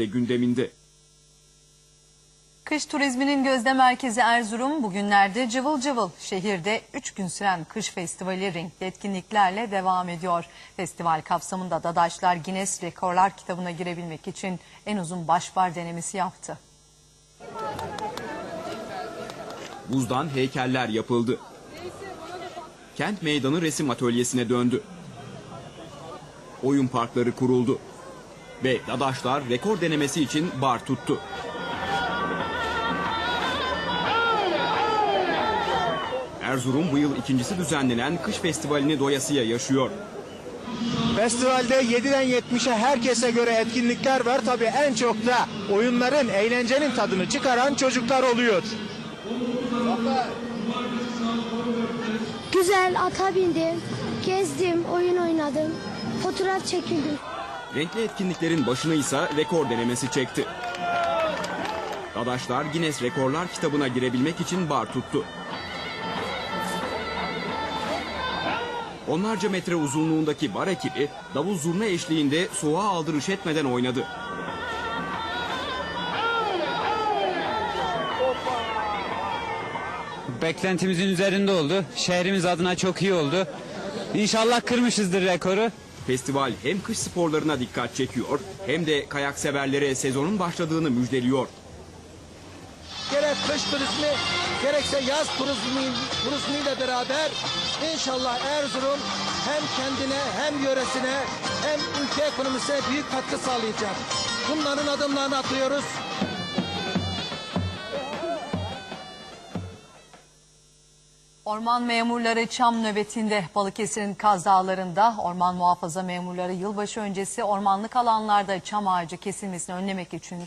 de gündeminde. Kış turizminin gözde merkezi Erzurum bugünlerde cıvıl cıvıl. Şehirde 3 gün süren kış festivali renkli etkinliklerle devam ediyor. Festival kapsamında Dadaşlar Guinness Rekorlar kitabına girebilmek için en uzun başbar denemesi yaptı. Buzdan heykeller yapıldı. Kent meydanı resim atölyesine döndü. Oyun parkları kuruldu. Ve Dadaşlar rekor denemesi için bar tuttu. Erzurum bu yıl ikincisi düzenlenen kış festivalini doyasıya yaşıyor. Festivalde 7'den 70'e herkese göre etkinlikler var. Tabii en çok da oyunların, eğlencenin tadını çıkaran çocuklar oluyor. Güzel ata bindim, gezdim, oyun oynadım, fotoğraf çekildim. Renkli etkinliklerin başını ise rekor denemesi çekti. Dadaşlar Guinness Rekorlar kitabına girebilmek için bar tuttu. Onlarca metre uzunluğundaki bar ekibi davul zurna eşliğinde soğuğa aldırış etmeden oynadı. Beklentimizin üzerinde oldu. Şehrimiz adına çok iyi oldu. İnşallah kırmışızdır rekoru. Festival hem kış sporlarına dikkat çekiyor hem de kayak severlere sezonun başladığını müjdeliyor. Gerek kış turizmi, gerekse yaz turizmi, turizmiyle beraber inşallah Erzurum hem kendine hem yöresine hem ülke ekonomisine büyük katkı sağlayacak. Bunların adımlarını atıyoruz. Orman memurları çam nöbetinde Balıkesir'in Kaz Dağları'nda. Orman muhafaza memurları yılbaşı öncesi ormanlık alanlarda çam ağacı kesilmesini önlemek için